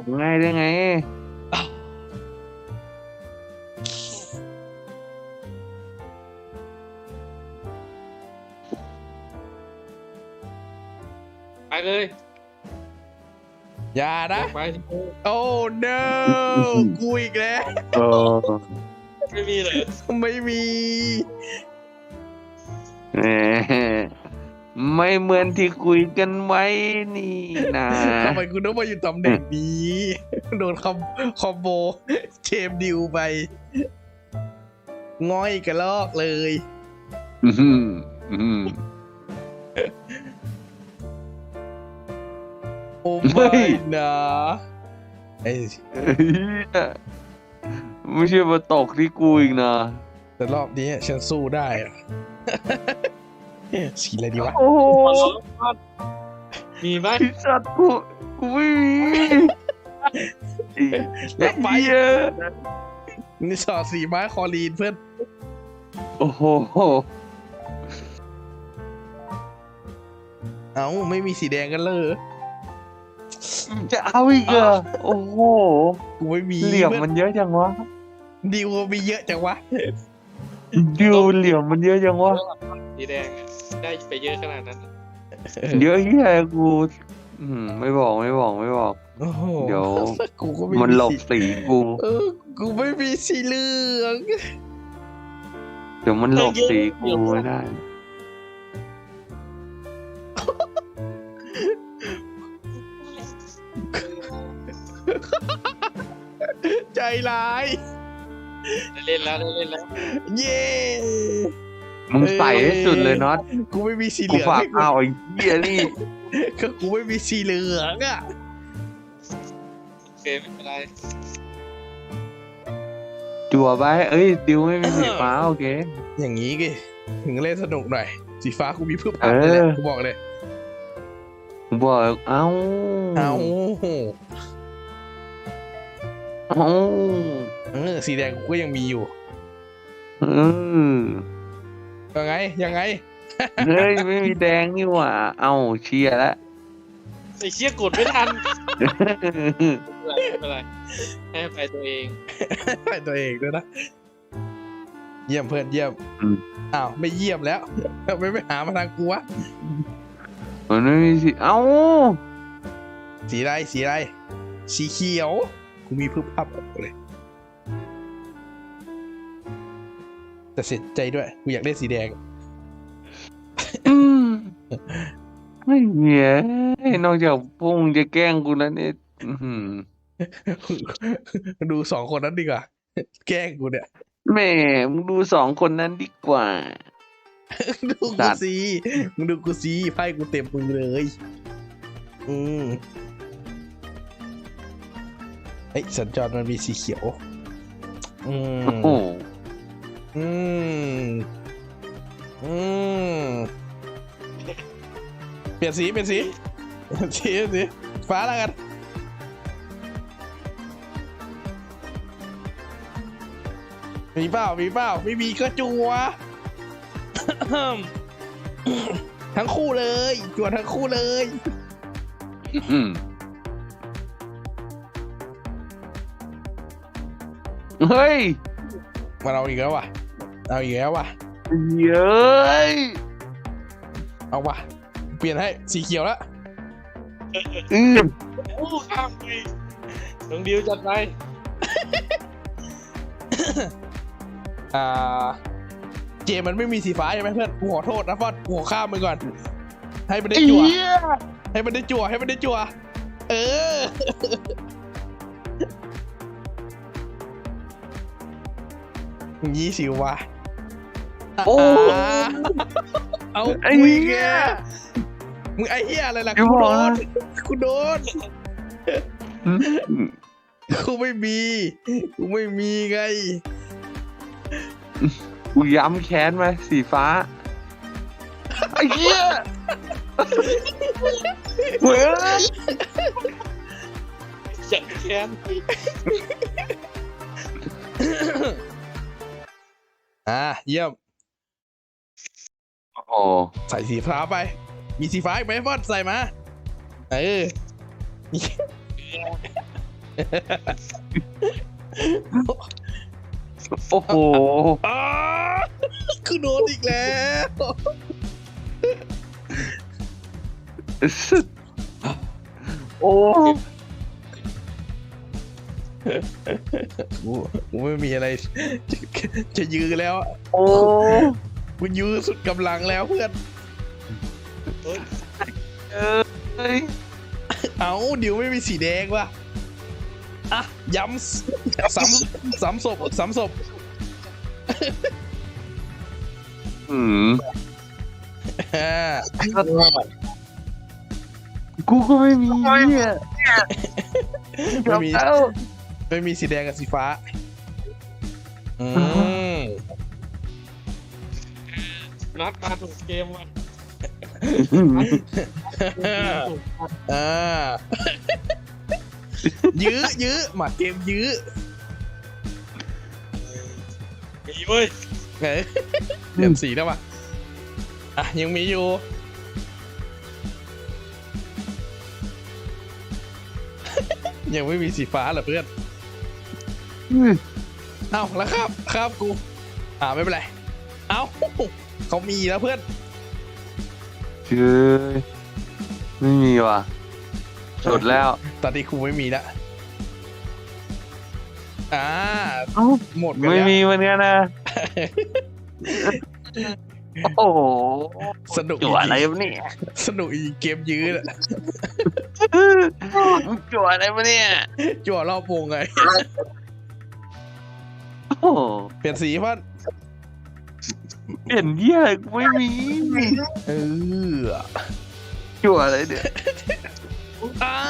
บง่ายได้ไง ไปเลยอย่านะ ไปโอ้ no กูอีกแล้ว เออไม่มีเลย ไม่มี แหม ไม่เหมือนที่คุยกันไว้นี่นะทำไมกูต้องมาอยู่ตำแหน่งนี้โดนคอมคอมโบเชมดิวไปง่อยกระลอกเลยอื้อหืออื้อหือโอ้เฮ้ไม่ยนะไอ้เหี้ยไม่ใช่มาตกที่กูอีกนะ แต่รอบนี้ฉันสู้ได้อะ สีอะไรดีวะ โอ้โหมีไหมไอ้สัตว์กูกูไม่มีแล้วไปเยอะนี่สอดสีไม้คอลีนเพื่อน โอ้โหเอ้าไม่มีสีแดงกันเลย จะเอาอีกเหรอโอ้โหกูไม่มีเหลี่ยมมันเยอะจังวะดิวมีเยอะจังวะ ดูเหลี่ยมมันเยอะจังวะสีแดงอะ ได้ไปเยอะขนาดนั้น เยอะเฮียกูอืมไม่บอกไม่บอกไม่บอก โอ้โหเดี๋ยว กูก็ไม่มันหลบสีสีกู เออ กูไม่มีสีเหลืองเดี๋ยวมันหลบสีกูไม่ได้ ใจร้าย ได้เล่นแล้วได้เล่นแล้ว เย้ มึงใส่ให้สุดเลยน็อตกูไม่มีสีเหกูลืองฝากให้กูเอาไอ้เหี้ยนี่ก็กูไม่มีสีเหลืองอะโอเคไม่เป็นไรจั่วไปเอ้ยดิวไม่มีสีฟ้าโอเค อย่างนี้กิถึงเล่นสนุกหน่อย สีฟ้ากูมีเพื่อเอผ่านอเลยแหละกูบอกเลยผมบอกเอ้าเอาเอ้าเออสีแดงกูก็ยังมีอยู่เออ ยังไงยังไงเฮ้ยไม่มีแดงนี่หว่า เอ้าเชียร์แล้วไอ้เชี่ยกดไม่ทันไม่เป็นไรไม่เป็นไรให้ไปตัวเองให้ตัวเองด้วยนะเยี่ยมเพื่อนเยี่ยมอืมอ้าวไม่เยี่ยมแล้วทำไมไม่หามาทางกูวะมันไม่มีสีเอ้าสีอะไรสีอะไรสีเขียวกูมีเพิ่มอัพเลย แต่เสียใจด้วยกูอยากได้สีแดงอืมไม่เหนียนอกจากพวกมึงจะแกล้งกูแล้วเนี่ยอื้อหือดูสองคนนั้นดีกว่า แกล้งกูเนี่ยแหม่มึงดูสองคนนั้นดีกว่า ดูสักูตว์ซีมึงดูกูซีไพ่กูเต็มมือเลย อืมเฮ้ยสัญจรมันมีสีเขียว อืมโอ้โหอืม อืม เปลี่ยนสี เปลี่ยนสี เปลี่ยนสีเปลี่ยนสี ฟ้าแล้วกัน มีเปล่า มีเปล่า ไม่มีก็จัว ทั้งคู่เลย จัวทั้งคู่เลยอืมเฮ้ย มาเอาอีกแล้วว่ะ เอาอีกแล้วว่ะ เย้ยเอาว่ะ เปลี่ยนให้สีเขียวแล้วอืมโอ้ข้ามไปน้องดิวจัดไป อ่าเจมันไม่มีสีฟ้าใช่ไหมเพื่อนกูขอโทษนะฟอดกูขอข้ามไปก่อน ให้มันได้ไอ้จั่วเหี้ยให้มันได้จั่ว ให้มันได้จั่ว เออยี่สิวว่ะ โอ้อ่าเอาไอ้คุยเหี้แกยมึงไอ้เหี้ยอะไรล่ะเดี๋ยวกูบโดอกนนะกูโดนอืมกูไม่มีกูไม่มีไงกูย้ำแค้นไหมสีฟ้าไอ้เหี้ยเว้ยจัดแค้นอ่าเยี่ยม โอ้ใส่สีฟ้าไป มีสีฟ้าอีกไหมฟอนใส่มา เออ โอ้โหอ้าคือโดนอีกแล้ว โอ้กูกูไม่มีอะไร จะจะยื้อแล้วอะโอ้ กูยื้อสุดกำลังแล้วเพื่อน เฮ้ยเอ้ยเอาเดี๋ยวไม่มีสีแดงว่ะ อะ ย้ำสซ้ำซ้ำศพซ้ำศพอืมอ่ากูก็ไม่มีเนี่ยไม่มีเอ้าไม่มีสีแดงกับสีฟ้า อืม นัดมาถูกเกมว่ะอ่ายื้อยื้อมาเกมยื้อมีเว้ยเอ้ยเปลี่ยนสีแล้วป่ะอะยังมีอยู่ยังไม่มีสีฟ้าเหรอเพื่อนเอ้าแล้วครับ ครับกู อ่าไม่เป็นไร เอ้า เขามีแล้วเพื่อนเชื่อไม่มีว่ะสุดแล้ว ตอนนี้ครูไม่มีละอ่าเอ้าหมดกันไม่แล้วมีวันนี้นะโอ้โหสนุกจั่วอะไรวะเนี่ยสนุกอีกเกมยื้อน่ะจั่วอะไรวะเนี่ยจั่วรอบวงไงโอ้โหเปลี่ยนสีพัน เปลี่ยนเยี่ยอะไรกูไม่มีเออจั่วอะไรเนี่ย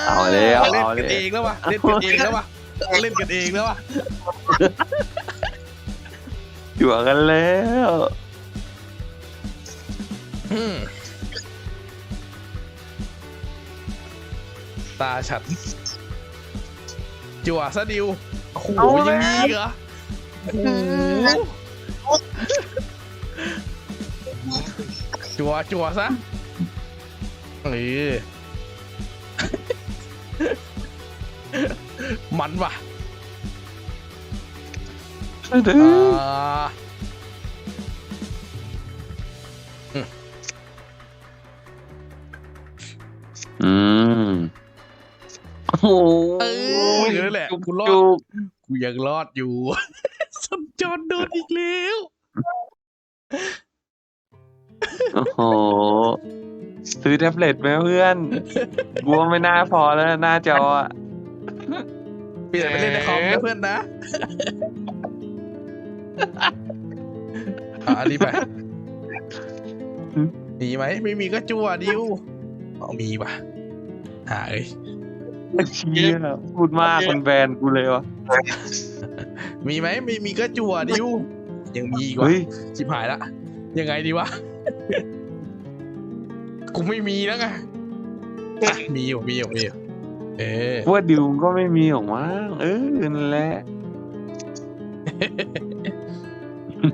เอาแล้วเล่นเอากันแล้วเองแล้ววะเล่นกันเองแล้ววะเล่นกันเองแล้ววะจั่วกันแล้วอืมตาฉันจั่วซะดิวโอ้โหยังมีอีกเหรอโอ้โห จั่วจั่วซะเออมันว่ะเด้ออ่าอืมโอ้โหเออนั่นแหละกูรอดจุกกูยังรอดอยู่สัญจรโดนอีกแล้ว โอ้โห ซื้อแท็บเล็ตไหมเพื่อนกลัวไม่น่าพอแล้วหน้าจออะเปลี่ยนไปเล่นในคอมนะเพื่อนนะอะอันนี้ไปมีไหมไม่มีก็จั่วดิวเอามีป่ะหาเอ้ยเชี่ยพูดมากมันแบนกูเลยวะมีไหมไม่มีก็จั่วดิวยังมีอีกวะเฮ้ยชิบหายละยังไงดีวะ กูไม่มีแล้วไงอะมีอยู่มีอยู่มีอยู่เออว่าดิวก็ไม่มีหรอกมั้งเออนั่นแหละ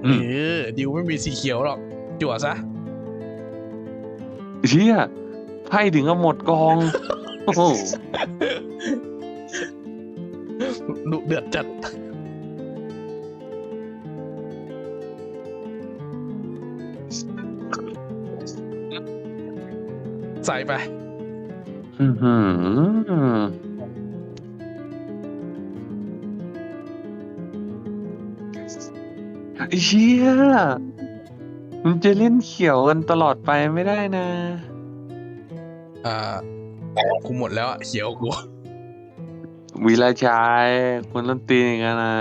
เออดิวไม่มีสีเขียวหรอกจั่วซะเชี่ยไพ่ถึงกับหมดกองโอ้โหดุเดือดจัด ใส่ไปอื้อหือไอ้เชี่ยมันจะเล่นเขียวกันตลอดไปไม่ได้นะอ่ากูหมดแล้วอะเขียวกูวีรชัยคุณต้นตีนกันนะ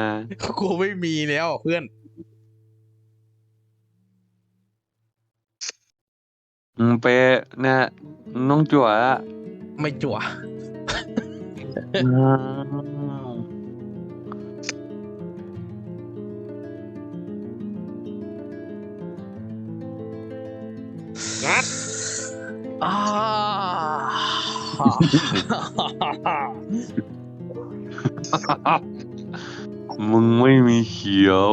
กูไม่มีแล้วเพื่อน มึงไปเนี่ยมึงต้องจั่วละไม่จั่วอืมนัดอ่า มึงไม่มีเขียว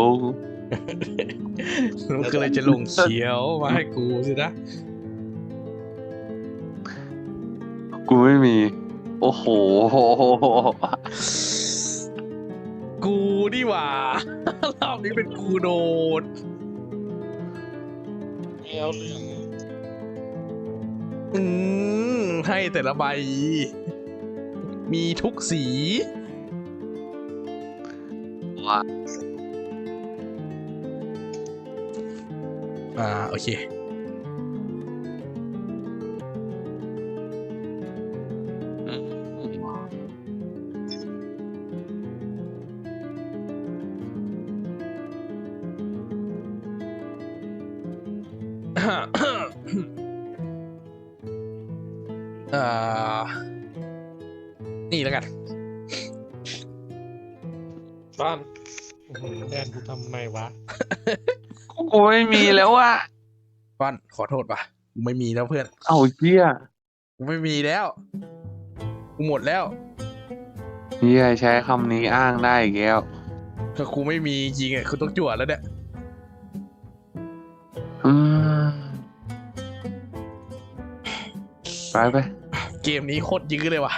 มันก็เลยจะลงเขียวมาให้กูสินะ กูไม่มี โอ้โห กูนี่หว่ารอบนี้เป็นกูโดนไม่เอาเรื่องอืมให้แต่ละใบ มีทุกสีว่าอ่า โอเค นี่แล้วกันบ้านอื้อหือแทนกูทำไมวะ กูไม่มีแล้วอะฟันขอโทษปะกูไม่มีแล้วเพื่อน เอาเชี่ยกูไม่มีแล้ว กูหมดแล้วเฮียใช้คำนี้อ้างได้อีกแล้วถ้ากูไม่มีจริงอะกูต้องจวดแล้วเนี่ย ไปไปเกมนี้โคตรยื้อเลยว่ะ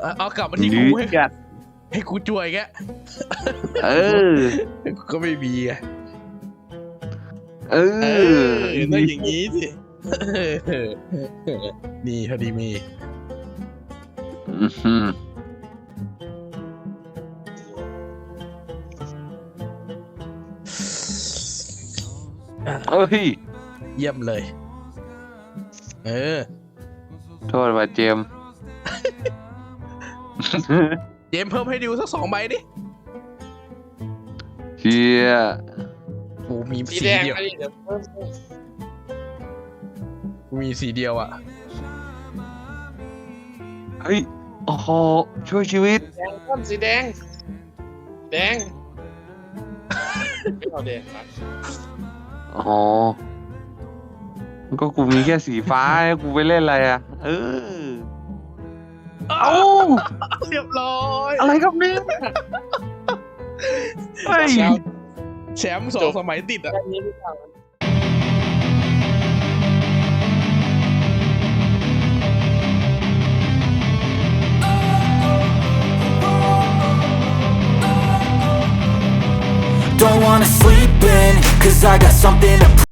เอาเอากลับมาที่กูให้จัดให้กูจวยแกแล้วเออกูก็ไม่มีอะเอเอออต้องอย่างนี้สิ นี่เท่าดีมีอื้อหืออะเอ้ย เยี่ยมเลย เออ โทษว่าเจมส์เจมส์เพิ่มให้ดิวสักสองใบดิเชียกูมีสีสีแดงเดียว อันนี้เดี๋ยวเพิ่มกูมีสีเดียวอะ เฮ้ย โอ้โห ช่วยชีวิต แดงต้นสีแดง แดง ไม่เอาแดงนะอ๋อ ก็กูมีแค่สีฟ้ากูไปเล่นอะไรอะ เออ เอ้าเรียบร้อยอะไรครับเนี่ยเฮ้ยแชมป์แชมป์สองสมัยติดอะแค่นี้หรือเปล่า Don't wanna sleep in, cause I got something to